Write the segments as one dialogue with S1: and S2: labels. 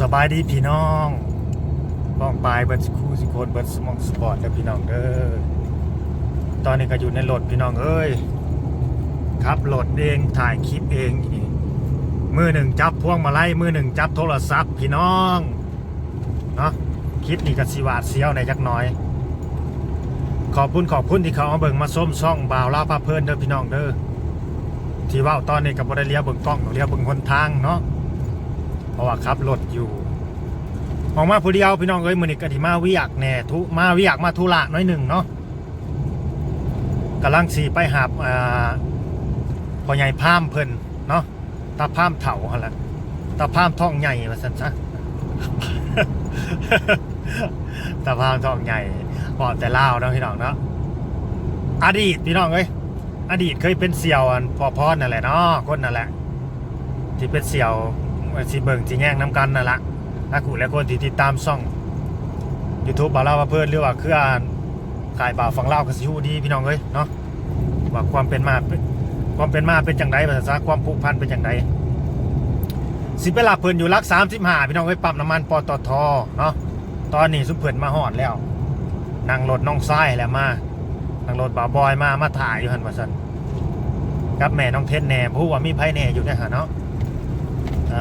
S1: สบายดีพี่น้องป้องปลายเบิร์ดคู่สิโคนเบิร์ดสมองสปอร์ตเด้อพี่น้องเด้อตอนนี้ก็อยู่ในรถพี่น้องเอ้ยขับรถเองถ่ายคลิปเองอีกมือหนึ่งจับพวงมาลัยมือหนึ่งจับโทรศัพท์พี่น้องเนาะคลิปนี้ก็สิหวาดเสียวในอยจักหน้อย ขอบคุณขอบคุณที่เขาเอาเบิ่งมาส้มซ่องบ่าวล่าพาเพลินเด้อพี่น้องเด้อที่ว่าตอนนี้ก็บ่ได้เลียเบิ่งกล้องเลียเบิ่งหนทางเนาะ เพราะว่าขับรถอยู่ออกมาผู้เดียวพี่น้องเอ้ยมือนี้ก็ที่มาวิยากแน่ทุมาวิยากมาทุระน้อยหนึ่งเนาะกำลังสีไปหาบอ่าพ่อใหญ่พามเพิ่นเนาะตาพามเถาหั่นละตาพามท้องใหญ่ว่าซั่นซะตาพามท้องใหญ่บอกแต่เล่าเนาะพี่น้องเนาะอดีตพี่น้องเอ้ยอดีตเคยเป็นเสี่ยวอันพ่อพอนั่นแหละเนาะคนนั่นแหละ ที่เป็นเสี่ยว สิเบิ่งสิแย่งน้ำกันนั่นละถ้ากูและคนที่ติดตามช่อง YouTube บ่าวเล่าว่าเพื่อนหรือว่าคืออ่านขายบ่าวฟังเล่ากับสิฮู้ดีพี่น้องเอ้ยเนาะว่าความเป็นมาความเป็นมาเป็นจังไดภาษาความผูกพันเป็นจังไดสิไปลาเพิ่นอยู่รัก35พี่น้องเอ้ยปั๊มน้ำมันปตทเนาะตอนนี้สุเพิ่นมาฮอดแล้วนั่งรถน้องซ้แล้วมานั่งรถบ่าวบอยมามาถ่ายอยู่หันว่าซั่นกับแม่น้องเทนแหน่ผู้ว่ามีไผแหน่อยู่เนี่ยหะเนาะ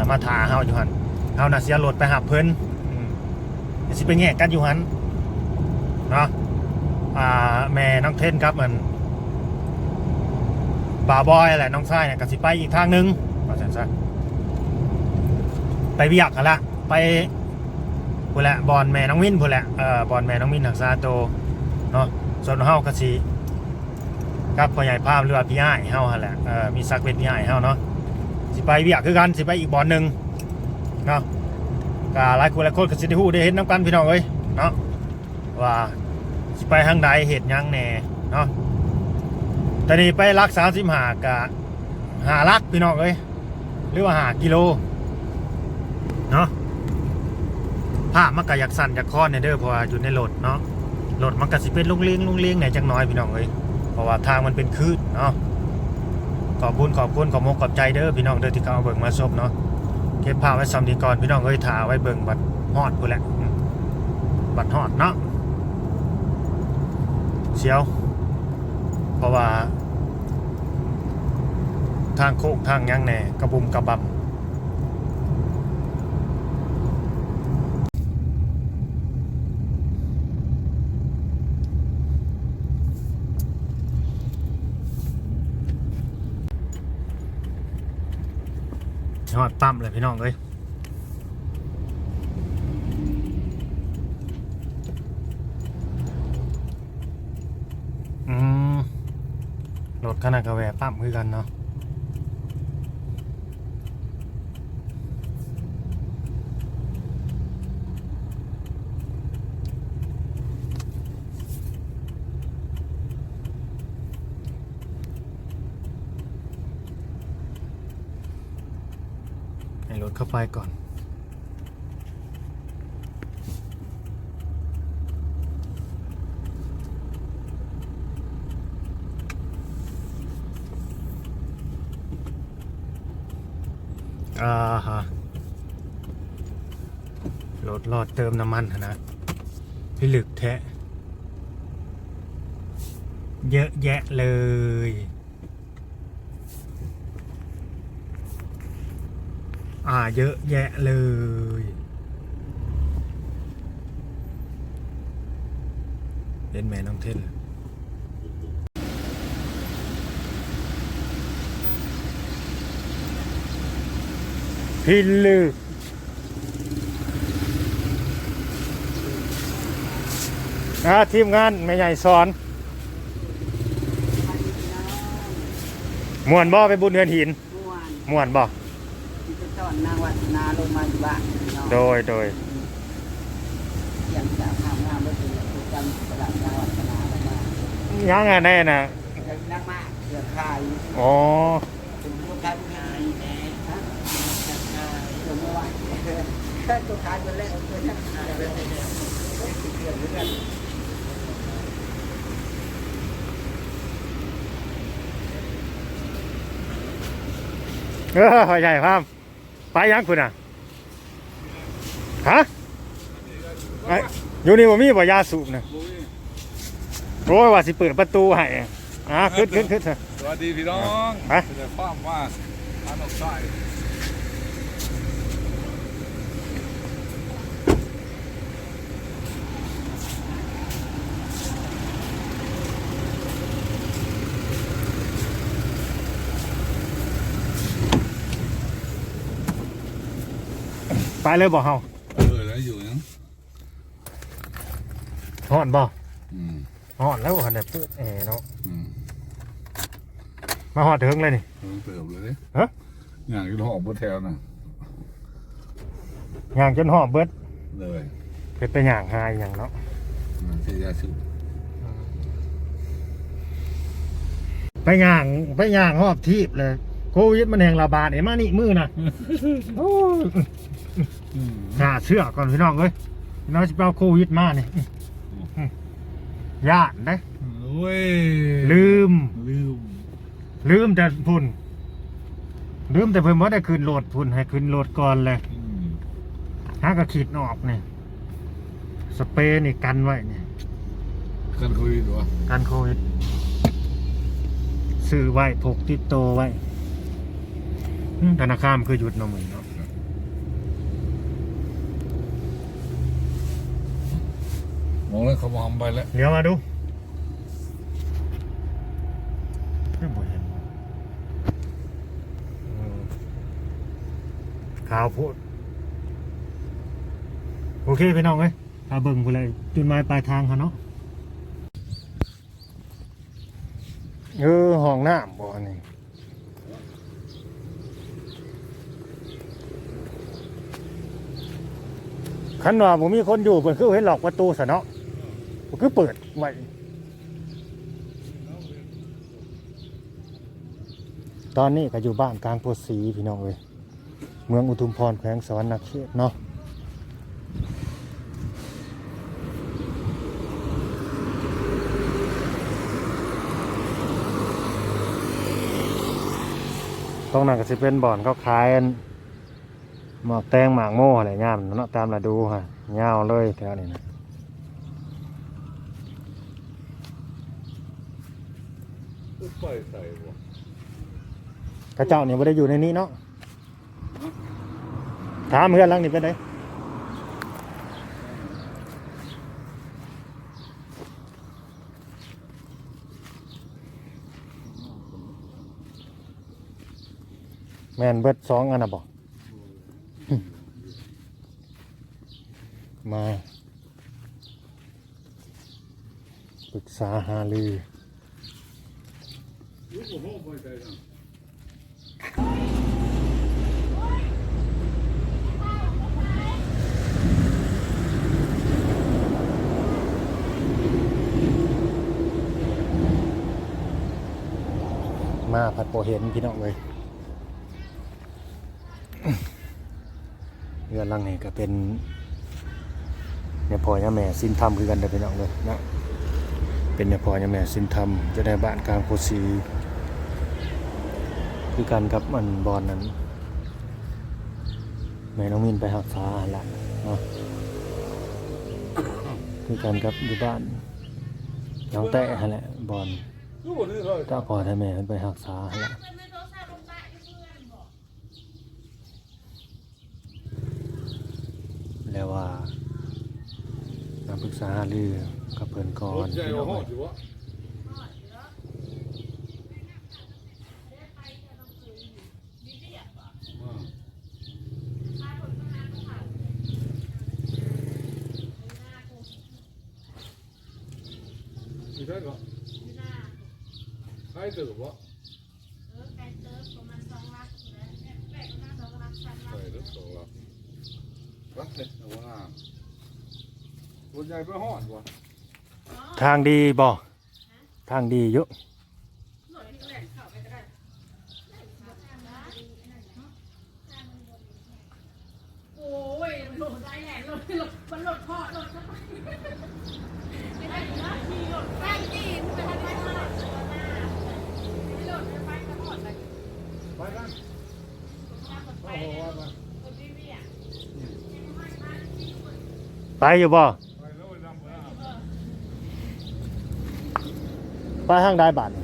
S1: มาถาเฮาอยู่หันเฮาน่ะเสียรถไปหาเพิ่นอืมเดี๋ยวสิไปแง่กันอยู่หันเนาะอ่าแม่น้องเทนครับมันบาบอยแหละน้องชายเนี่ยก็สิไปอีกทางหนึงว่าซั่นซะไปเวียกกันละไปพู้นแหละบอลแม่น้องมินพู้นแหละเอ่อบอลแม่น้องมินหักซาโตเนาะส่วนเฮาก็สิกับพ่อใหญ่พามหรือพี่อ้ายเฮาหั่นแหละเอ่อมีซักเป็นพี่อ้ายเฮาเนาะ สิไปเวียกคือกันสิไปอีกบอลหนึ่งเนาะก็หลายคนหลายคนก็สิได้ฮู้ได้เห็นน้ำกันพี่น้องเอ้ยเนาะว่าสิไปทางใดเหตุยังแน่เนาะตอนนี้ไปรักสามสิบหากะหาลักพี่น้องเอ้ยหรือว่าหากิโลเนาะภาพมันก็อยากสั่นอยากคอนเนี่ยเด้อเพราะว่าอยู่ในรถเนาะรถมันก็สิเป็นลุงเลี้ยงลุงเลี้ยงไหนจักหน้อยพี่น้องเอ้ยเพราะว่าทางมันเป็นคืดเนาะ ขอบคุณขอบคุณขอบมกขอบใจเด้อพี่น้องเด้อที่เขาเอาเบิ่งมาซบเนาะเก็บภาพไว้ซ้ำดีก่อนพี่น้องเอ้ยถ่าไว้เบิ่งบัดฮอดกูแหละบัดฮอดเนาะเชียว เพราะว่า ทางโค้งทางยังแหน่กระบุมกระบำ ฮอดปั๊มเลยพี่น้องเอ้ยอืมรถขนาดกระแวปั๊มคือกันเนาะ รถเข้าไปก่อน อ่าฮะรถรอดเติมน้ำมันนะพิลึกแทะ เยอะแยะเลยาเยอะแยะเลยเป็นแม่น้องเทนพิลึกอ่าทีมงานแม่ใหญ่สอนม่วนบ่ไปบุญเฮือนหิน
S2: ม่วน
S1: ม่วนบ่
S2: ที่จะ ตอนนางวัฒนาลงมาอยู่บ้านเนาะ
S1: โดยโดย
S2: อย่างจะทำงานเมื่อถึงคือจำตลาดนางวัฒนาแล้วมา
S1: ยังไงแน่น่ะ
S2: นักมากเดือดขาย
S1: อ๋อ
S2: เป็นลูกค้าผู้งานแน่ฮะนักขายเดี๋ยวเมื่อวานแค่ตัวขายคนแรกคนนักขายเลยเนี่ยเดือดเดือด
S1: เออใหญ่พา มไปยังคุณอะฮะไอ้อยู่นี่บ่มีบ่ยาสูบนะ
S3: บุ้ย
S1: โอ้ยว่าสิเปิดประตูให้อะขึ้นขึ้นขึ้นเถอะ
S3: สวัสดีพี่น้อง
S1: ไป
S3: จะฟ้ามว่าอันออกใต้
S1: ไปเลยบ่เฮา
S3: เออแล้วอยู่ยัง
S1: ฮ้อนบ่
S3: อืม
S1: ฮ้อนแล้วหันได้เปิดแอร์เนาะ
S3: อืม
S1: มาฮอดถึงเลยนี่
S3: เพิ่งเติบเลยเด้
S1: ฮะ
S3: อย่างที่หอบบนแถวน่ะ
S1: ย่างจนหอบเบิด
S3: เลย
S1: เฮ็ดแต่ย่างหายอย่างเนาะ
S3: อ่าที่ยาสูบ
S1: ไปย่างไปย่างหอบทีบเลย โควิดมันแห่งระบาดเอ้มานี่มือนะโอ้ย
S3: อืม
S1: หาเสื้อก่อนพี่น้องเอ้ยพี่น้องสิไปเอาโควิดมานี่ญาตินะ
S3: โอ้ย
S1: ลืม
S3: ลืม
S1: ลืมแต่พุ่น ลืมแต่เพิ่นบ่ได้ขึ้นโหลดพุ่นให้ขึ้นโหลดก่อนเลย
S3: อืม
S1: หากระขีดออกนี่สเปรย์นี่กันไว้นี่
S3: กันคุยดูวะ
S1: กันโควิดซื้อไว้พกติดโตวไว้อืมธนาคารมันคือหยุดเนาะมึงเนาะ
S3: ม องแล้วเขามองไปแล้ว
S1: เดี๋ยวมาดูไม่บ่เห็นอืมขาวโพดโอเคพี่น้องเอ้ยตาเบิ่งผู้ใดจุดหมายปลายทางเขาเนาะเออห้องน้ำบ่อนี่ขันว่าผมมีคนอยู่เปิดคือเห็นหลอกประตูซะเนาะ ผมคือเปิดไว้ตอนนี้ก็อยู่บ้านกลางโพธิ์ศรีพี่น้องเอ้ยเมืองอุทุมพรแขวงสวรรณเขตเนาะตรงนั้นก็สิเป็นบ่อนเขาขายอันหมากแตงหมากโม่อะไรย่ามเนาะตามฤดูฮะยาวเลยแถวนี้นะ
S3: ไฟใส่บ่
S1: กระเจ้าเนี่ยไม่ได้อยู่ในนี้เนาะถามเพื่อนหลังนี่เป็นไงแมนเบิดสองอันนะบอกมาปรึกษาหารือ
S3: มา
S1: ผัดโปเห็นพี่น้องเลยเรือลังนี่ก็เป็นเนี่ยพ่อยาแม่สินธรรมคือกันเด้อพี่น้องเลยนะเป็นเนี่ยพ่อยาแม่สินธรรมจะได้บ้านกลางโพสี คือกันกับมันบอลนั้น แม่น้องมินไปหักษาหลังเนาะคือกันกับอยู่บ้านน้องแตะหั่นแหละบอล
S3: รู้บ่นี่เลย
S1: เจ้าก่อให้แม่ไปหักษาแหละแล้วว่ามาปรึกษาหารือกับเพื่อนก่อนพี่น้
S3: ว่า
S1: อง
S3: หอดอยู่วะ มีได้ก่อน ใครตื่นวะใส่รถสองลักรักเลยเอาว่าตัวใหญ่ไปหอดวะ
S1: ทางดีบ่ทางดีเยอะ
S4: โอ้ยมันโหลดได้แหละโหลดโหลดมันโหลดพ่อโหลดเข้าไปไม่ได้นะขี่โหลดไปจีนไปทางไหนมาโหลดไม่โหลดไปไปตลอดเลย
S3: ไปกัน
S4: ไป
S3: โอ้โหว่าไป
S4: คนที่เรียก
S1: ไป อยู่บ่
S3: ไปแล้า
S1: งใดบาทนี่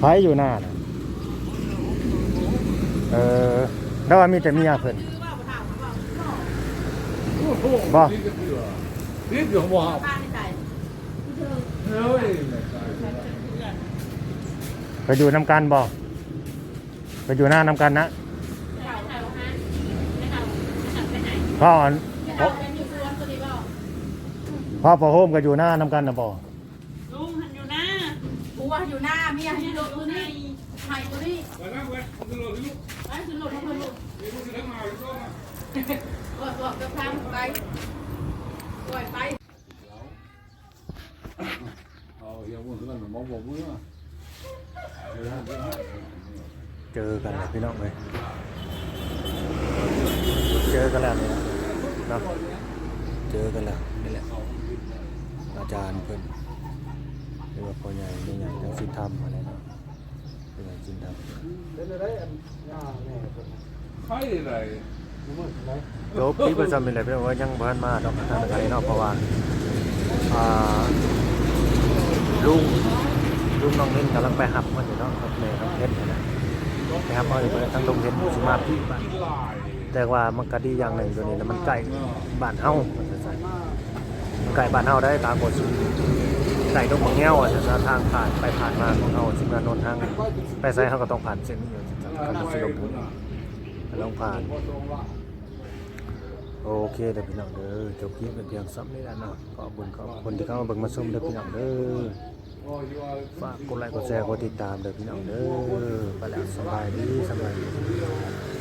S1: ไปอยู่หน้าเออแล้วว่ามีแต่เมียเพิ่นบ่
S3: นี่เดี๋ยวบ่เฮ้ย ไม่ใช่
S1: ไปอยู่น้ำกันบ่ไปอยู่หน้าน้ำกันนะ
S4: ข่าวข่าวฮะไม่ข่าวไม่ข่าวไปไหน
S1: พ่ออัน
S4: ไม่ข่าวเป็นอยู่สวนตัวนี้บ่
S1: พ่อพอโฮมก็อยู่หน้าน้ำกันนะบ่
S4: ลุงหันอยู่หน้าผัวอยู่หน้าเมียอยู่ตัวนี้ไข่ตัวนี้
S3: ไปนั่งไปคุณตำรวจลูก
S4: ไปขึ้นรถมาเพิ่นลูก
S3: นี่คุณจะได้มาหรือเปล่า
S4: บอกบอกจะพาไปปล่อยไป
S3: เอาเฮียบุญเพื่อนมองบอกมื่อเดี๋ยวนะ เดี๋ยวนะ
S1: เจอกันแล้วพี่น้องเลยเจอกันแล้วนี่นะเนาะเจอกันแล้วนี่แหละอาจารย์เพิ่นเรียกว่าพ่อใหญ่แม่ใหญ่ทั้งสินธรรมอะไรเนาะเป็นไงสินธรรม
S3: ใครอะไร
S1: จบพี่ประจำเป็นไรพี่น้องว่ายังบ้านมาดอกทางไกลเนาะเพราะว่าอ่าลุง ลุงน้องเล่นกำลังไปหับมันอยู่เนาะกับแม่น้องเพชรนี่นะไปหับเอาอยู่เพิ่นทั้งลงเพชรสุมาพแต่ว่ามันก็ดีอย่างหนึ่งตัวนี้นะมันใกล้บ้านเฮามันจะใส่มันใกล้บ้านเฮาได้ตามกฎสิใกล้ตรงบางแง้วอะจะทางผ่านไปผ่านมาของเฮาสิมานนทางไปไสเฮาก็ต้องผ่านเส้นนี้อยู่จะทำสิลงทุนก็ต้องผ่านโอเคเด้อพี่น้องเด้อจบคลิปกันเพียงซ้ำนี้แหล้วเนาะขอบคุณขอบคุณที่เข้ามาเบิ่งมาชมเด้อพี่น้องเด้อ ฝากกดไลค์กดแชร์กดติดตามเด้อพี่น้องเด้อไปแล้วสบายดีสบายดี